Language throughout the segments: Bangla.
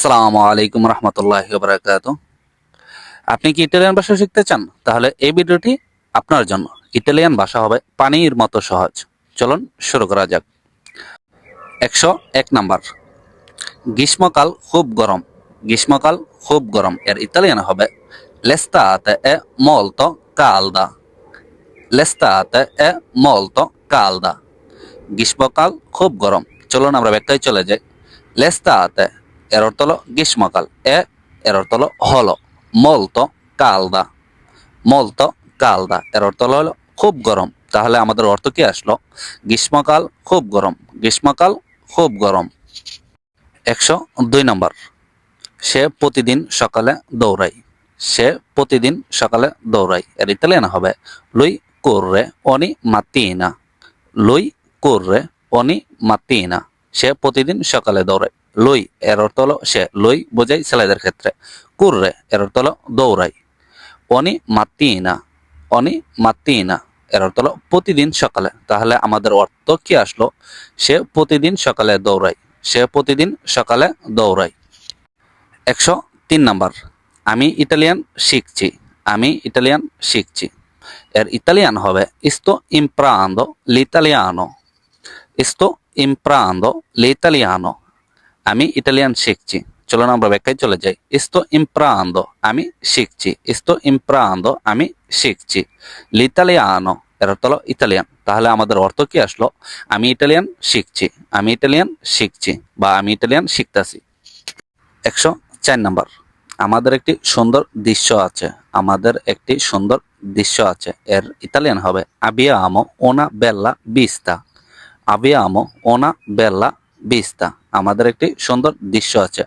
আসসালামু আলাইকুম রহমতুল্লাহ বারাকাত আপনি কি ইটালিয়ান ভাষা শিখতে চান? তাহলে এই ভিডিওটি আপনার জন্য। ইটালিয়ান ভাষা হবে পানির মতো সহজ। চলুন শুরু করা যাক। একশো এক নাম্বার। গ্রীষ্মকাল খুব গরম। গ্রীষ্মকাল খুব গরম। এর ইতালিয়ান হবে লেস্তাতে এ molto calda লেস্তাতে এ molto কালদা গ্রীষ্মকাল খুব গরম। চলুন আমরা ব্যাখ্যায় চলে যাই। লেস্তাতে এর অর্থ হলো গ্রীষ্মকাল এ এর অর্থ হলো হলো molto calda. Molto কালদা এর অর্থ হলো খুব গরম। তাহলে আমাদের অর্থ কি আসলো? গ্রীষ্মকাল খুব গরম। গ্রীষ্মকাল খুব গরম। একশো দুই নম্বর। সে প্রতিদিন সকালে দৌড়ায়। সে প্রতিদিন সকালে দৌড়ায়। এর ইতালিয়ান হবে, লুই corre ogni mattina লুই corre ogni mattina সে প্রতিদিন সকালে দৌড়ায়। লুই এর অর্থ হলো সে লুই বোঝাই ছেলেদের ক্ষেত্রে। corre এর অর্থ হলো দৌড়ায়। অনি মাত্তিনা অনি মাত্তিনা এর অর্থ হলো প্রতিদিন সকালে। তাহলে আমাদের অর্থ কি আসলো? সে প্রতিদিন সকালে দৌড়ায়। সে প্রতিদিন সকালে দৌড়ায়। একশো তিন নাম্বার, আমি ইটালিয়ান শিখছি। আমি ইটালিয়ান শিখছি। এর ইতালিয়ান হবে, ইস্তো ইমপ্রান্দো লিতালিয়ানো। ইস্তো ইমপ্রান্দো লিতালিয়ানো। আমি ইটালিয়ান শিখছি। চলুন আমরা ব্যাখ্যায় চলে যাই। ইস্তো ইমপ্রান্দো আমি শিখছি। ইস্তো ইমপ্রান্দো আমি শিখছি। লিতালিয়ানো এর অর্থ হলো ইতালিয়ান। তাহলে আমাদের অর্থ কি আসলো? আমি ইটালিয়ান শিখছি। আমি ইটালিয়ান শিখছি বা আমি ইটালিয়ান শিখতাছি। একশো চার নাম্বার। আমাদের একটি সুন্দর দৃশ্য আছে। আমাদের একটি সুন্দর দৃশ্য আছে। এর ইতালিয়ান হবে আবিয়ামো ওনা বেল্লা বিস্তা আবিয়ামো ওনা বেল্লা বিস্তা। আমাদের একটি সুন্দর দৃশ্য আছে।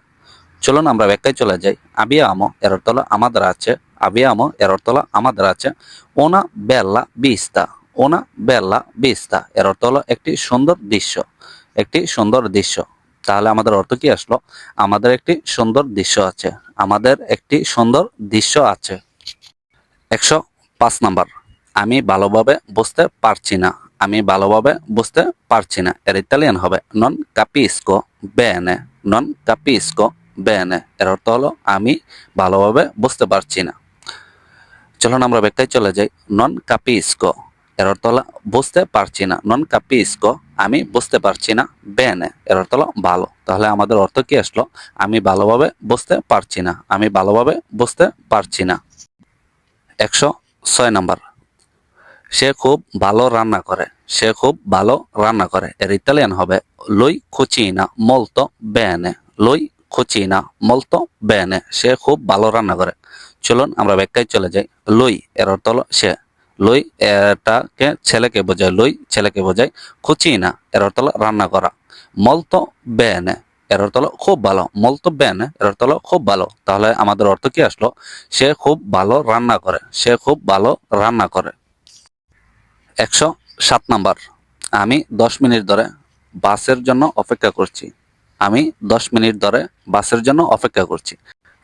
চলুন আমরা ব্যাখ্যায় চলে যাই। আবিয়ামো এর অর্থ আমাদের আছে। আবিয়ামো এর অর্থ আমাদের আছে। ওনা বেল্লা বিস্তা। ওনা বেল্লা বিস্তা এর অর্থ হলো একটি সুন্দর দৃশ্য। একটি সুন্দর দৃশ্য। তাহলে আমাদের অর্থ কি আসলো? আমাদের একটি সুন্দর দৃশ্য আছে। আমাদের একটি সুন্দর দৃশ্য আছে। একশো পাঁচ নাম্বার। আমি ভালোভাবে বুঝতে পারছি না। আমি ভালোভাবে বুঝতে পারছি না। এর ইতালিয়ান হবে নন কাপিস্কো বেনে নন কাপিস্কো বেনে এর অর্থ হলো, আমি ভালোভাবে বুঝতে পারছি না। চলুন আমরা ব্যাখ্যায় চলে যাই। নন কাপিস্কো এর অর্থ হলো, বুঝতে পারছি না। নন কাপিস্কো আমি বুঝতে পারছি না। বেনে এর অর্থ হলো, ভালো। তাহলে আমাদের অর্থ কি আসলো? আমি ভালোভাবে বুঝতে পারছি না। আমি ভালোভাবে বুঝতে পারছি না। একশো ছয় নাম্বার, সে খুব ভালো রান্না করে। সে খুব ভালো রান্না করে। এর ইতালিয়ান হবে, লই কুচিনা molto bene লই কুচিনা মলতো বেনে সে খুব ভালো রান্না করে। চলুন আমরা ব্যাখ্যায় চলে যাই। লই এর অর্থ হলো সে। লই এটাকে ছেলেকে বোঝায়। লই ছেলেকে বোঝায়। কুচিনা এর অর্থ হলো রান্না করা। molto বেনে এর অর্থ হলো খুব ভালো। bene এর অর্থ হলো খুব ভালো। তাহলে আমাদের অর্থ কি আসলো? সে খুব ভালো রান্না করে। সে খুব ভালো রান্না করে। একশো সাত নাম্বার। আমি দশ মিনিট ধরে বাসের জন্য অপেক্ষা করছি। আমি দশ মিনিট ধরে বাসের জন্য অপেক্ষা করছি।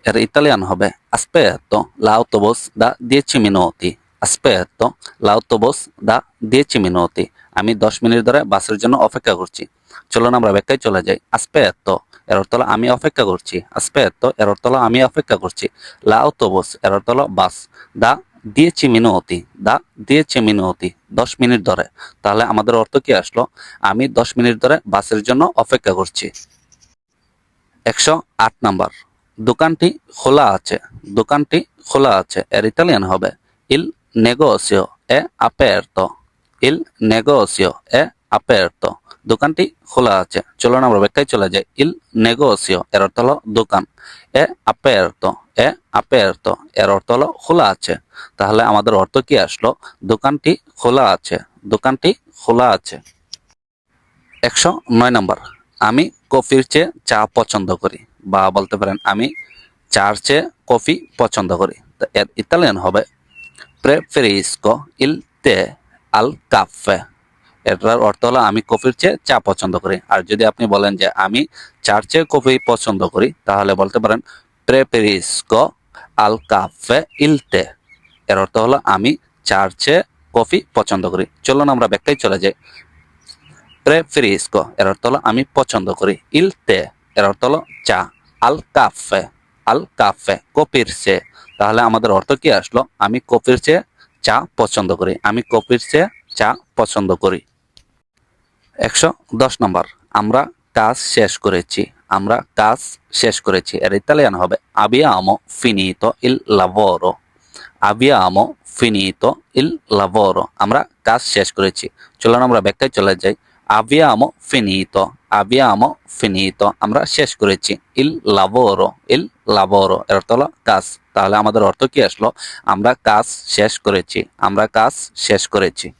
এর ইতালিয়ান হবে, aspetto, l'autobus da dieci minuti. Aspetto, l'autobus দা দিয়েছি minuti. আমি দশ মিনিট ধরে বাসের জন্য অপেক্ষা করছি। চলুন আমরা ব্যাখ্যায় চলে যাই। Aspetto, এর অর্থ আমি অপেক্ষা করছি। Aspetto, এর অর্থ আমি অপেক্ষা করছি। L'autobus, এর অর্থ বাস দা দিয়েছি মিনতি, দা, দিয়েছি মিনতি, দশ মিনিট ধরে। তাহলে আমাদের অর্থ কি আসলো? আমি দশ মিনিট ধরে বাসের জন্য অপেক্ষা করছি। একশো আট নাম্বার। দোকানটি খোলা আছে। দোকানটি খোলা আছে। এর ইতালিয়ান হবে ইল নেগোসিও এ আপারতো ইল নেগোসিও এ আপারতো দোকানটি খোলা আছে। চলুন আমরা ব্যাখ্যায় চলে যাই। ইল নেগোসিও, এর অর্থ হলো দোকান। এ আপারতো এ আপারতো এর অর্থ হলো খোলা আছে। তাহলে আমাদের অর্থ কি আসলো? দোকানটি খোলা আছে। দোকানটি খোলা আছে। একশো নয় নম্বর। আমি কফির চেয়ে চা পছন্দ করি। বা বলতে পারেন, আমি চার চেয়ে কফি পছন্দ করি। তো এর ইতালিয়ান হবে প্রেফেরিস্কো ইল তে আল কাফে। এটার অর্থ হলো আমি কফির চেয়ে চা পছন্দ করি। আর যদি আপনি বলেন যে আমি চার চেয়ে কফি পছন্দ করি, তাহলে বলতে পারেন প্রেফেরিস্কো আল কাফে ইল তে এর অর্থ হলো, আমি চার চেয়ে কফি পছন্দ করি। চলুন আমরা ব্যাখ্যায় চলে যাই। প্রেফেরিস্কো এর অর্থ হলো, আমি পছন্দ করি। ইল তে এর অর্থ হলো, চা। আল কাফে। আল কাফে। কফির চেয়ে। তাহলে আমাদের অর্থ কি আসলো? আমি কফির চেয়ে চা পছন্দ করি। আমি কফির চেয়ে চা পছন্দ করি। একশো দশ নম্বর। আমরা কাজ শেষ করেছি। আমরা কাজ শেষ করেছি। এর ইতালিয়ান হবে abbiamo finito il lavoro. abbiamo finito ইল lavoro. আমরা কাজ শেষ করেছি। চলুন আমরা ব্যাখ্যায় চলে যাই। abbiamo finito. abbiamo finito. আমরা শেষ করেছি। ইল lavoro. ইল lavoro. এর অর্থ হলো কাজ। তাহলে আমাদের অর্থ কি আসলো? আমরা কাজ শেষ করেছি। আমরা কাজ শেষ করেছি।